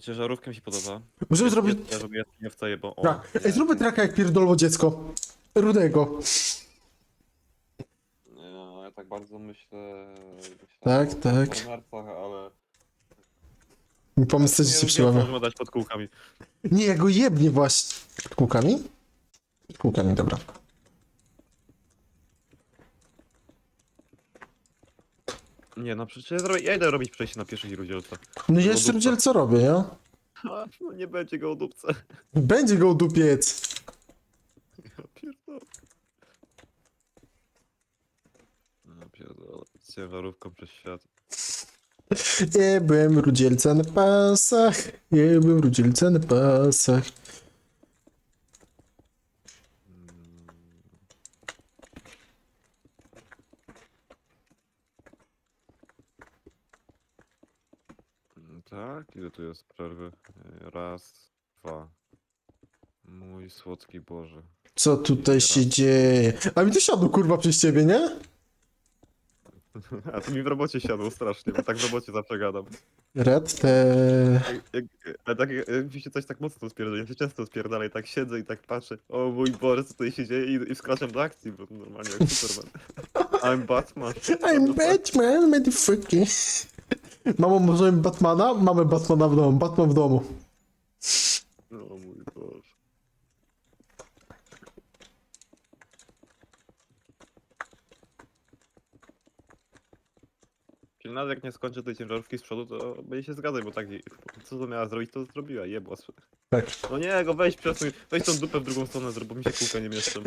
Ciężarówka mi się podoba. Możemy zrobić... Ja, żeby ja nie wstaję, bo... O, Tak. Ej, zróbmy traka jak pierdolowo dziecko. Rudego. Nie, no, ja tak bardzo myślę... myślę Tak, o tak. martwach, ale... Pomysł się nie przyłamie. możemy dać pod kółkami. Nie, ja go jebnie właśnie. Kółkami? Kółkami, dobra. Nie, no przecież ja, zrobię, ja idę robić przejście na pieszych i rudzielca. No Go jeszcze ludzie co robię, nie? A, no nie będzie go o dupce. Będzie go udupiec. Ja pierdolę. No pierdolę. Z ciężarówką przez świat. Jebłem rudzielca na pasach. Jebłem rudzielca na pasach. Mm, Jest przerwy? E, Raz, dwa. Mój słodki Boże. Co tutaj się dzieje? A mi to siadło kurwa przez ciebie, nie? A to mi w robocie siadło strasznie, bo tak w robocie zawsze gadam. Red te... Jak, ale tak, jak mi się coś tak mocno spierdala, ja się często spierdala i tak siedzę i tak patrzę, o mój Boże, co tutaj się dzieje i, i wkraczam do akcji, bo normalnie jak Superman. I'm Batman. I'm Batman, motherfucker. Mamo, możemy Batmana? Mamy Batmana w domu. Batman w domu. O mój Boże. Czyli nawet jak nie skończę tej ciężarówki z przodu, to będzie się zgadzać, bo tak, co to miała zrobić, to zrobiła, jebła. Tak. No nie, go weź, przesuń, weź tą dupę w drugą stronę, zrób, bo mi się kółka nie mieszczą.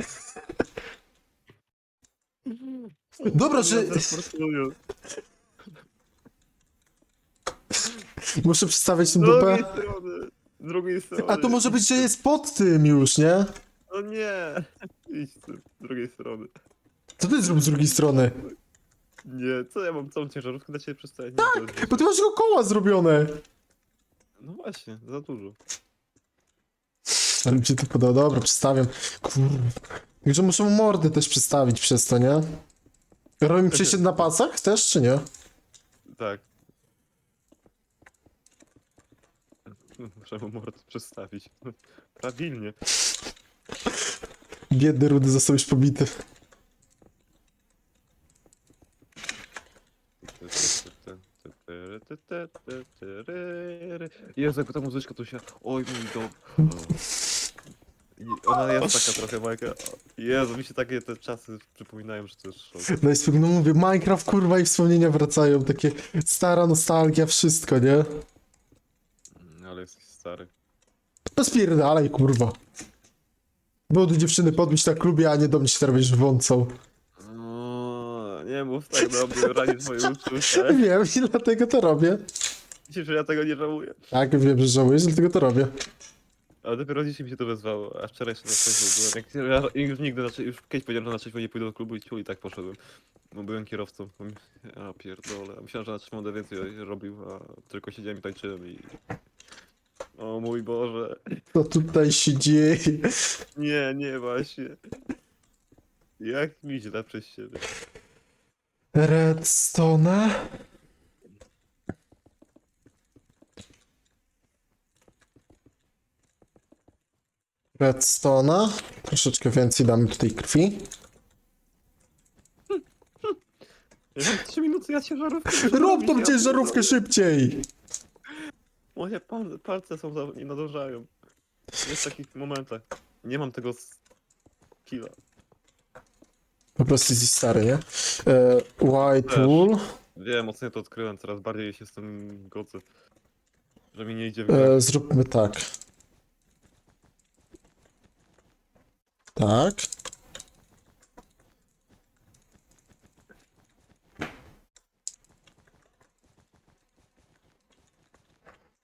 Dobra, że... Muszę tę drugiej dupę. strony, z drugiej strony. A to może być, że jest pod tym już, nie? No nie, idź z z drugiej strony. Co ty zrób z drugiej strony? Nie, co ja mam całą ciężarówkę dla ciebie przedstawić? Tak! Bo ty masz tylko koła zrobione. No właśnie, za dużo. Ale mi się to podoba. Dobra, przedstawiam. Kurwa. Także muszę mu mordy też przedstawić przez to, nie? Robimy przejście na pasach też, czy nie? Tak. Mu mord przedstawić. Prawilnie. Biedny rudy został już pobity. Jezu, jak ta muzyczka tu się... Oj mój dom. I Ona jest taka trochę Majka. Jezu, mi się takie te czasy przypominają, że to jest szok. No i spokojnie, no mówię, Minecraft kurwa i wspomnienia wracają. Takie stara nostalgia, wszystko, nie? Ale jesteś stary. No spierdalaj, kurwa. Było do dziewczyny podbić na klubie, a nie do mnie się teraz będziesz wącał. No, nie mów tak do mnie, ranisz moje uczucia. Wiem i dlatego to robię. Myślisz, że ja tego nie żałuję? Tak, wiem, że żałujesz, dlatego to robię. Ale dopiero dzisiaj mi się to wezwało, a wczoraj jeszcze na trzeźwo byłem. Jak, ja już nigdy, znaczy, już kiedyś powiedziałem, że na trzeźwo nie pójdę do klubu i ciul i tak poszedłem. Bo byłem kierowcą. Ja pierdolę. Myślałem, że na trzeźwo będę więcej robił, a tylko siedziałem i tańczyłem i... O mój Boże. Co tutaj się dzieje? Nie, nie, właśnie. Jak mi źle przez siebie. Redstone. Redstone. Troszeczkę więcej damy tutaj krwi. Ja mam 3 minuty, ja ciężarówkę Rób tą ciężarówkę szybciej! Moje pal palce są za... nie nadążają. Jest w takich momentach. Nie mam tego skilla. Po prostu jesteś stary, nie? E, white Też. wool. Wiem, ostatnio to odkryłem, coraz bardziej się z tym godzę. Że mi nie idzie w grę. E, zróbmy tak. Tak.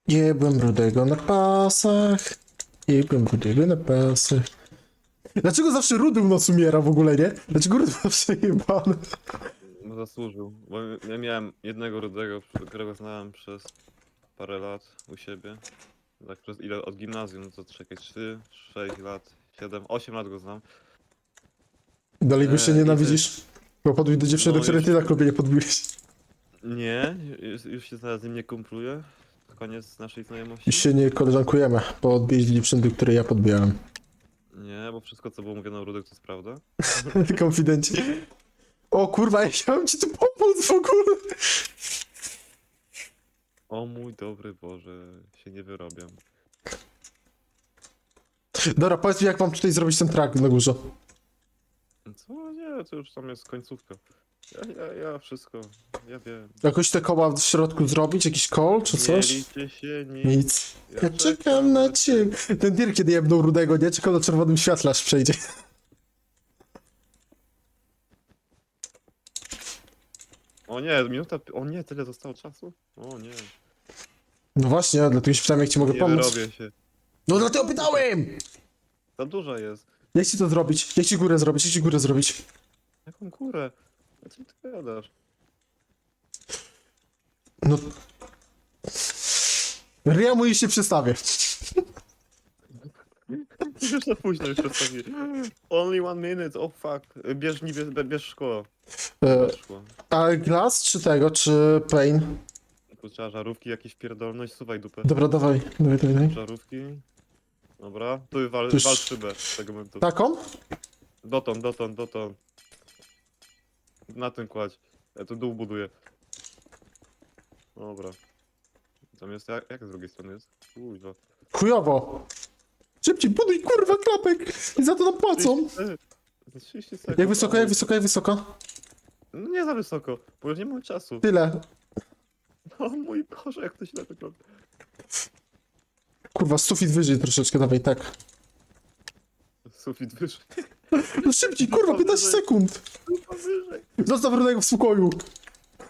Jebłem rudego na pasach. Jebłem rudego na pasach. Dlaczego zawsze rudy u nas umiera w ogóle, nie? Dlaczego rudy zawsze jebany? No zasłużył, bo ja miałem jednego rudego, którego znałem przez parę lat u siebie. Tak przez ile od gimnazjum, no to czekaj, 3, 6 lat, 7, 8 lat go znam. Dalej go się Eee, nienawidzisz? Bo podbił do dziewczyny, No do której już- ty na klubie nie podbiłeś. Nie, już, już się z nim nie kumpluję. Koniec naszej znajomości? Się nie koleżankujemy, bo odbili przędy, które ja podbijałem. Nie, bo wszystko co było mówione o Rudek to jest prawda. Konfidencie. O kurwa, ja chciałem ci tu pomóc w ogóle. O mój dobry Boże, się nie wyrobiam. Dobra, powiedz mi, jak mam tutaj zrobić ten track na górze. Co? Nie, to już tam jest końcówka. Ja, ja, ja wszystko, ja wiem. Jakoś te koła w środku zrobić, jakiś call czy Nie coś? liczy się nic. Nic. Ja czekam na ciebie. Ten dir, kiedy jebnął rudego, nie? Czekał na czerwonym świetle, aż przejdzie. O nie, minuta, o nie, tyle zostało czasu? O nie, No właśnie, dlatego się pytałem, jak ci mogę nie pomóc. wyrobię się. No dlatego pytałem! Za duża jest. Jak ci to zrobić? Jak ci górę zrobić? Jak ci górę zrobić? Jaką kurę? O czym ty gadasz? No... Ja mu się przestawię. Już za późno, już przedstawię. Only one minute, oh fuck. Bierz, nie, bierz, bierz szkło. E, Bierz szkło. a glass czy tego, czy pain? Tu trzeba żarówki jakieś pierdolność, suwaj dupę. Dobra, dawaj, dawaj, dawaj. dawaj. Żarówki. Dobra, tu wal, Tu już- wal szybę z tego momentu. Taką? Dotąd, dotąd, dotąd. Na tym kładź. Ja tu dół buduję. Dobra. Tam jest, jak, jak z drugiej strony jest? Kurwa. Chujowo. Szybciej, buduj kurwa klapek i za to nam płacą. 30 sekund. Za 30 sekund. Jak wysoko, jak wysoko, jak wysoko? No nie za wysoko, bo już nie mam czasu. Tyle. O mój Boże, jak to źle wygląda. Kurwa, sufit wyżej troszeczkę, dawaj, tak. Sufit wyżej. No szybciej, kurwa, 15 sekund. Zostaw Runego w spokoju.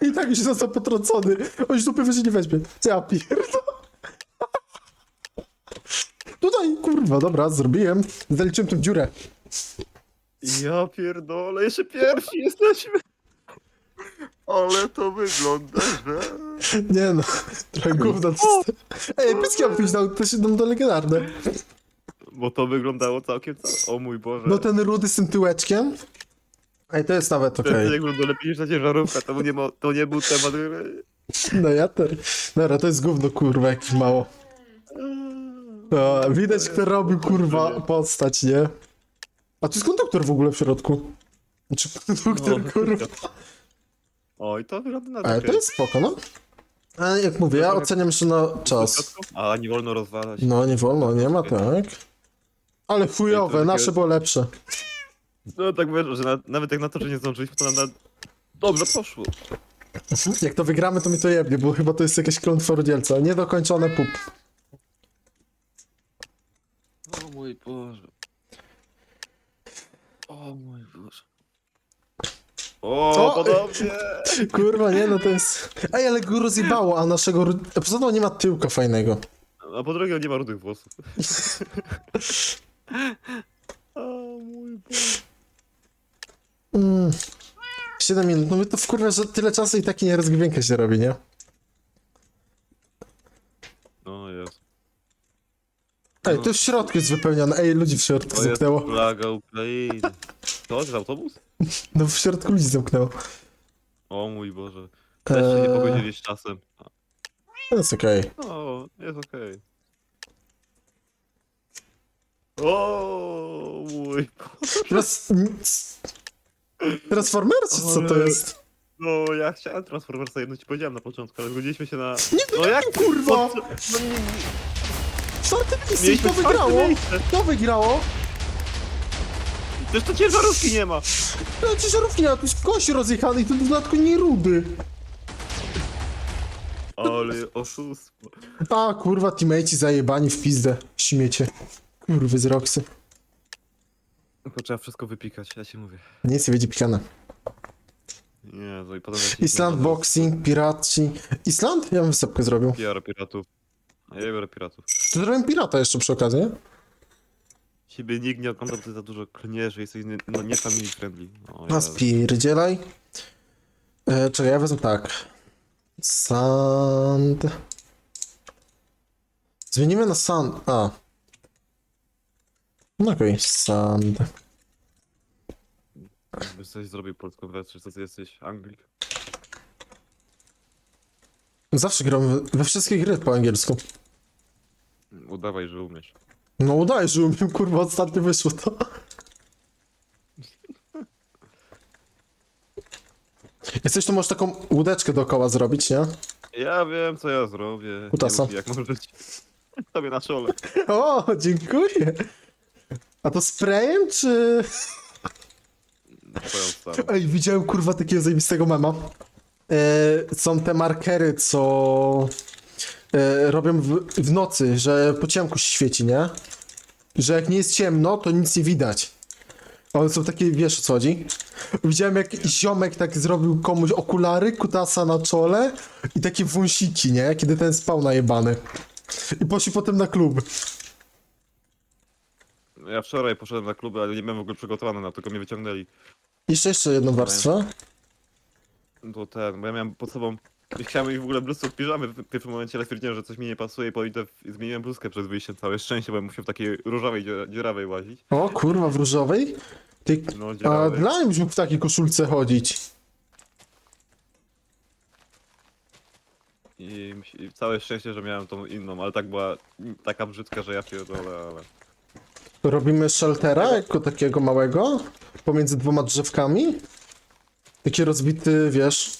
I tak już został potrącony. On już dupy wyżej nie weźmie. Co ja pierdolę? Tutaj, kurwa, dobra, zrobiłem. Zaliczyłem tę dziurę. Ja pierdolę, jeszcze pierwsi jesteśmy. Ale to wygląda, że... Nie no, trochę gówno. to jest- Ej, pyski mam pójść to się nam do legendarne. Bo to wyglądało całkiem... Cał... O mój Boże. No ten rudy z tym tyłeczkiem. Ej, to jest nawet Ten okej. okay. wygląda lepiej niż ta ciężarówka, to nie, ma, to nie był temat. No ja też. Dobra, to jest gówno, kurwa, jakieś mało. No, widać, kto robił, kurwa, postać, nie? A tu jest konduktor w ogóle w środku. Znaczy, konduktor, No. kurwa. O, i to wygląda na Ale to jest spoko, no. Ale jak mówię, ja oceniam jeszcze na czas. A, nie wolno rozwalać. No, nie wolno, nie ma, tak. Ale chujowe, nasze było lepsze. No tak mówię, że na, nawet jak na to, że nie zdążyliśmy, to nam na... dobrze poszło. Jak to wygramy, to mi to jebnie, bo chyba to jest jakaś klątwa rodzielca. Niedokończone pup. O mój Boże. O mój Boże. O, Co? podobnie! Kurwa, nie, no to jest... Ej, ale go rozjebało, a naszego... ru- poza tym nie ma tyłka fajnego. A po drugie, on nie ma rudych włosów. o mój Boże. Mm. 7 minut, no my to wkurwia, że tyle czasu i taki nierozgrywka się robi, nie? No jest. Ej, to w środku jest wypełnione. Ej, ludzi w środku To jest zamknęło. flaga Ukrainy. To jest autobus? No w środku ludzi zamknęło. O mój Boże. Też się nie Eee, pogodzili z czasem. to jest okej. O, jest okej. O mój. Teraz... Transformers, co to Ale- jest? No, ja chciałem Transformersa jedno ci powiedziałem na początku, ale zgodziliśmy się na... No jak kurwa! co- No nie, nie, Czwarte miejsce, mieliśmy to czwarte wygrało! miejsce. To wygrało! Przecież to ciężarówki nie ma! No ciężarówki nie ma, tu jest kość rozjechany i to w dodatku nie rudy. Ale oszustwo. A, kurwa, teammateci zajebani w pizdę. Śmiecie. Kurwy z Roxy. To trzeba wszystko wypikać, ja ci mówię. Nic nie będzie pikane. Nie, no i potem... jak Island, to boxing, piraci. Island? Ja bym wysepkę zrobił. PR piratów. A ja biorę piratów. To zrobiłem pirata jeszcze przy okazji, nie? Ciebie nikt nie ogląda, bo ty za dużo klniesz, że jesteś nie, no, nie family friendly. O, A ja- spierdzielaj. E, czekaj, ja wezmę tak. Sand. Zmienimy na sand. A. No okej, sand. Jakbyś coś zrobił polską wersję, to ty jesteś Anglik. Zawsze gram we, we wszystkie gry po angielsku. Udawaj, że umiesz. No udaję, że umiem, kurwa, ostatnio wyszło to. Jesteś, to możesz taką łódeczkę dookoła zrobić, nie? Ja wiem, co ja zrobię. Kutasa. Nie jak może być. Tobie na czole. O, dziękuję. A to sprayem, czy... Twoją starą. Ej, widziałem, kurwa, takiego zajebistego mema. E, są te markery, co e, robią w, w nocy, że po ciemku się świeci, nie? Że jak nie jest ciemno, to nic nie widać. One są takie, wiesz o co chodzi? Widziałem jak ziomek tak zrobił komuś okulary, kutasa na czole i takie wąsiki, nie? Kiedy ten spał najebany. I poszli potem na klub. Ja wczoraj poszedłem na kluby, ale nie byłem w ogóle przygotowany na to, tylko mnie wyciągnęli. Jeszcze jeszcze jedną warstwę. To ten, bo ja miałem pod sobą... Chciałem iść w ogóle bluzkę od piżamy w pierwszym momencie, ale stwierdziłem, że coś mi nie pasuje i pójdę w... zmieniłem bluzkę przed wyjściem. Całe szczęście, bo musiał w takiej różowej, dziura- dziurawej łazić. O, kurwa, w różowej? Ty, No, a dziurawej. dla mnie mógł w takiej koszulce chodzić. I, I całe szczęście, że miałem tą inną, ale tak była taka brzydka, że ja pierdolę, ale... Robimy sheltera jako takiego małego pomiędzy dwoma drzewkami. Taki rozbity, wiesz.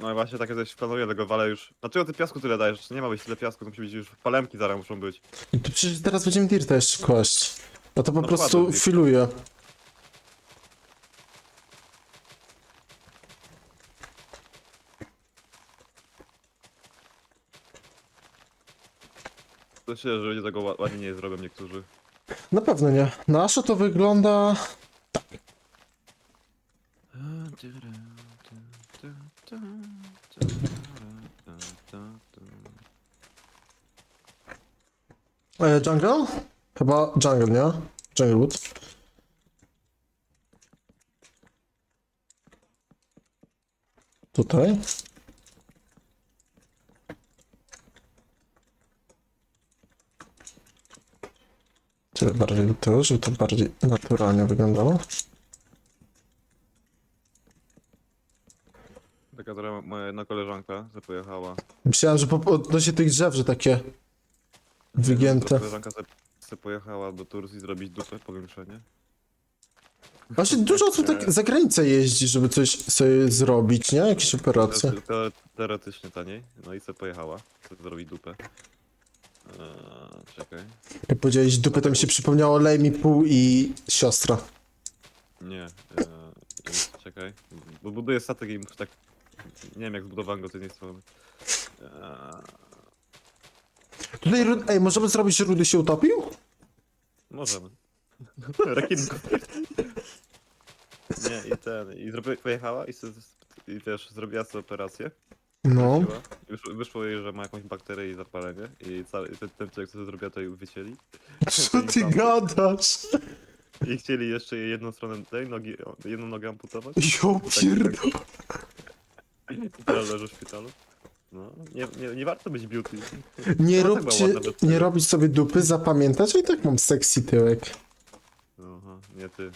No i właśnie takie coś planuję, tego wale już... Dlaczego ty piasku tyle dajesz? Nie ma być tyle piasku, to musi być już palemki zaraz muszą być. I tu przecież teraz będziemy dirta jeszcze kłaść. No to po No prostu filuję. To się, że ludzie tego ła- ładnie nie zrobią niektórzy. Na pewno nie. Nasze to wygląda... E, jungle? Chyba jungle, nie? Junglewood. Tutaj. Bardziej tyłu, żeby to bardziej naturalnie wyglądało. Taka trochę moja jedna koleżanka, że pojechała. Myślałem, że po odnośnie tych drzew, że takie wygięte. Koleżanka se, se pojechała do Turcji zrobić dupę, powiększenie. Właśnie dużo osób tak za granicę jeździ, żeby coś sobie zrobić, nie? Jakieś operacje. Te, te, teoretycznie taniej, no i se pojechała, chce zrobić dupę. Eee, czekaj. Jak powiedziałeś dupy, to mi się przypomniało lej mi pół i siostra. Nie, eee, czekaj. Bo buduję statek i muszę tak... Nie wiem jak zbudowałem go z jednej strony. Eee, Tutaj, Ru- ej, możemy zrobić, że Rudy się utopił? możemy. Rekinku. Nie, i ten, i zrobi, pojechała i, se, i też zrobiła sobie operację. No. Wróciła. I Wyszło, jej, że ma jakąś bakterię i zapalenie. I cały, ten, ten człowiek, co to zrobiła, to ją wycięli. Co ty gadasz? I chcieli jeszcze jej jedną stronę tej nogi, jedną nogę amputować. Jo pierdol. I teraz leży w szpitalu. No, nie, nie, nie warto być beauty. Nie No, tak róbcie, nie robić sobie dupy, zapamiętać, a i tak mam sexy tyłek. Aha, nie ty.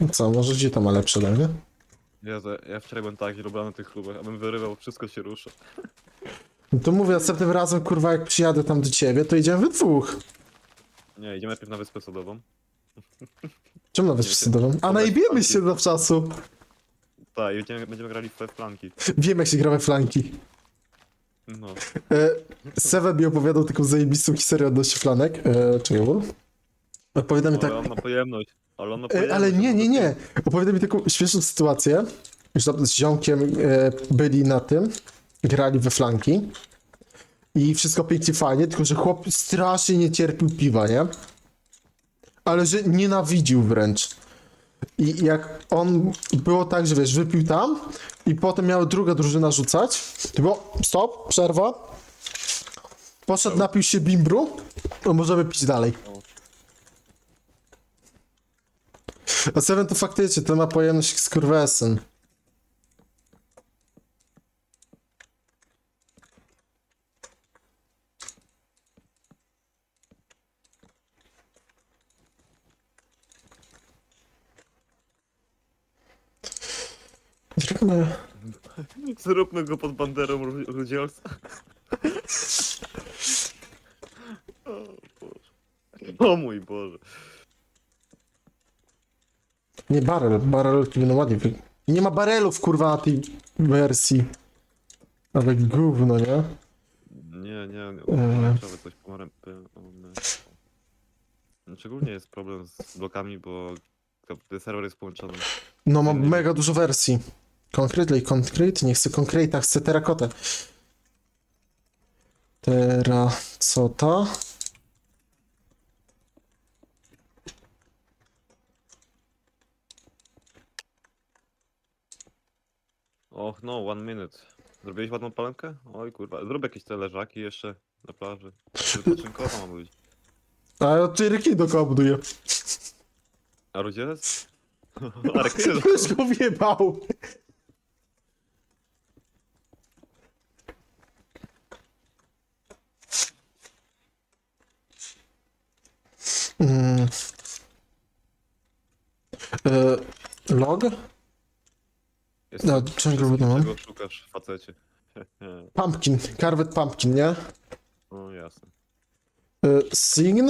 No co, może gdzie to ma lepsze mnie? Ja, za- ja wczoraj byłem taki robiony na tych klubach, abym wyrywał, wszystko się rusza. No to mówię, następnym razem, kurwa, jak przyjadę tam do ciebie, to idziemy we dwóch. Nie, idziemy najpierw na Wyspę Sodową. Czemu nawet wszyscy dobrą? A flanki. się do czasu. Tak, i będziemy, będziemy grali w te flanki. Wiem, jak się gra we flanki. No. E, Sewe mi opowiadał taką zajebistą historię odnośnie flanek. E, czekaj, bo? Opowiada mi tak... Ale on ma pojemność. Ale on ma E, pojemność. ale nie, nie, nie. Opowiada mi taką śmieszną sytuację, tam z ziomkiem e, byli na tym, grali we flanki i wszystko pięknie, fajnie, tylko że chłop strasznie nie cierpił piwa, nie? Ale że nienawidził wręcz. I jak on, było tak, że wiesz, wypił tam i potem miała druga drużyna rzucać, to było stop, przerwa, poszedł, napił się bimbru, to możemy pić dalej. A Seven to faktycznie, to ma pojemność skurwesyn. Zróbmy Zróbmy go pod banderą ru- rudzielca. O Boże. O mój Boże. Nie barel, barelki będą ładnie wy... Nie ma barelów, kurwa, na tej wersji. Ale gówno, nie? Nie, nie, nie. Pomarańczowy coś pomarańczowy. Szczególnie jest problem z blokami, bo ten serwer jest połączony. No mam Innymi. mega dużo wersji. Concretely, concrete, nie chcę concrete, chcę terakotę. Tera... Och no, one minute. Zrobiłeś ładną palenkę? Oj kurwa, zrób jakieś te leżaki jeszcze na plaży. Wypoczynkowa ma być. A ja ty ryki dookoła buduję. A rudzielec? A rekyny Już go wjebał. Mm. E, log? No, czego budowałem? Czego szukasz, facecie? Pumpkin, carved pumpkin, nie? No jasne. E, sign?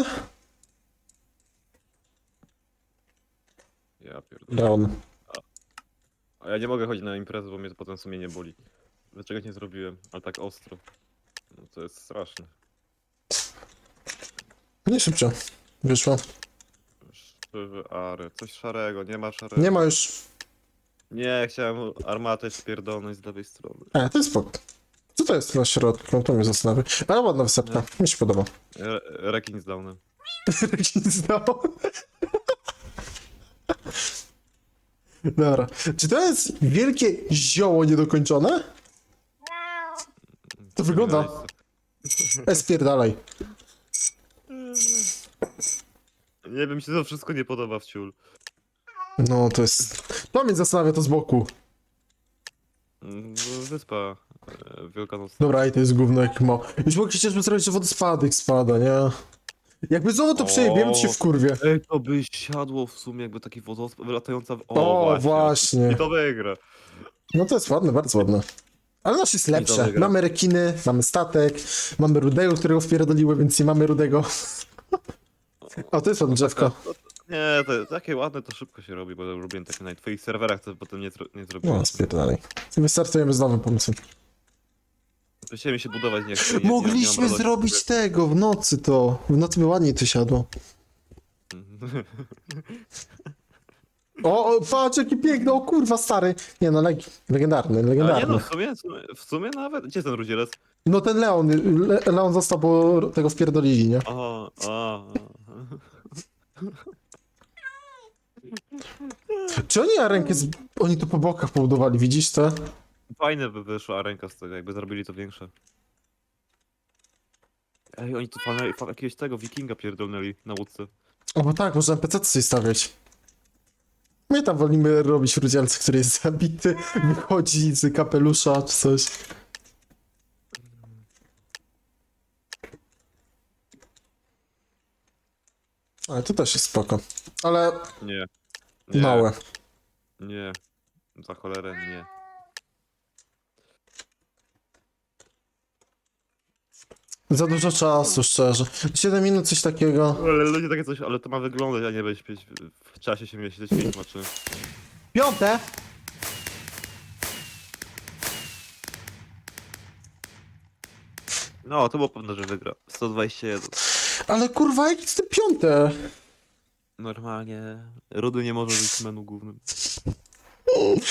Ja pierdolę. Down. A ja nie mogę chodzić na imprezę, bo mnie to potem sumienie boli. Dlaczego nie zrobiłem? Ale tak ostro. No to jest straszne. Nie szybciej. Wyszło. Szczerze, ale coś szarego, nie ma szarego. Nie ma już. Nie, chciałem armatę spierdolnąć z lewej strony. E, to jest spoko. Co to jest na środku? To mnie zastanawia. Ale ładna wysepka. Mi się podoba. Re rekin z downem. Rekin. Dobra. Czy to jest wielkie zioło niedokończone? To wygląda. E, spierdalaj. Nie wiem, mi się to wszystko nie podoba w ciul. No, to jest... To mnie zastanawia to z boku. Mm, Wyspa e, wielkanocna. Dobra, i to jest gówno jak ma. Już mogliście zrobić, że wodospadek spada, nie? Jakby znowu to przejebiemy, to się w kurwie. Ej, to by siadło w sumie jakby taki wodospad wylatająca w... O, właśnie. I to wygra. No to jest ładne, bardzo ładne. Ale nasz jest lepsze. Mamy rekiny, mamy statek, mamy rudego, którego wpierdoliły, więc nie mamy rudego. O, to jest ładne drzewko. Nie, to takie ładne to szybko się robi, bo robiłem takie na twoich serwerach, to potem nie, zro- nie zrobiłem. No, spierdalaj. Wystartujemy z nowym pomysłem. Chciałem się budować nie chcę. nie- nie- nie mam Mogliśmy radości, zrobić tego w nocy to. W nocy by ładniej to siadło. O, o patrz jaki piękny, o kurwa stary. Nie no, leg legendarny, A nie no, w sumie, w sumie, w sumie nawet... Gdzie jest ten rudzielec? No ten Leon, Le Leon został, bo tego wpierdolili, nie? A, a. Czy oni rękę z... Oni to po bokach pobudowali, widzisz to? Fajne by wyszła ręka z tego, jakby zrobili to większe. Ej, oni tu fajne, fa- jakiegoś tego wikinga pierdolnęli na łódce. O, bo tak, można NPC sobie stawiać. My tam wolimy robić rudzielce, który jest zabity, wychodzi z kapelusza czy coś. Ale to też jest spoko. Ale Nie. Nie małe. Nie. Za cholerę nie. Za dużo czasu, szczerze. 7 minut, coś takiego. Ale ludzie takie coś, ale to ma wyglądać, a nie być w czasie się mieścić widmo, czy... Piąte! No, to było pewne, że wygra. 121. Ale kurwa, jak jest te piąte? Normalnie. Rudy nie może być menu głównym.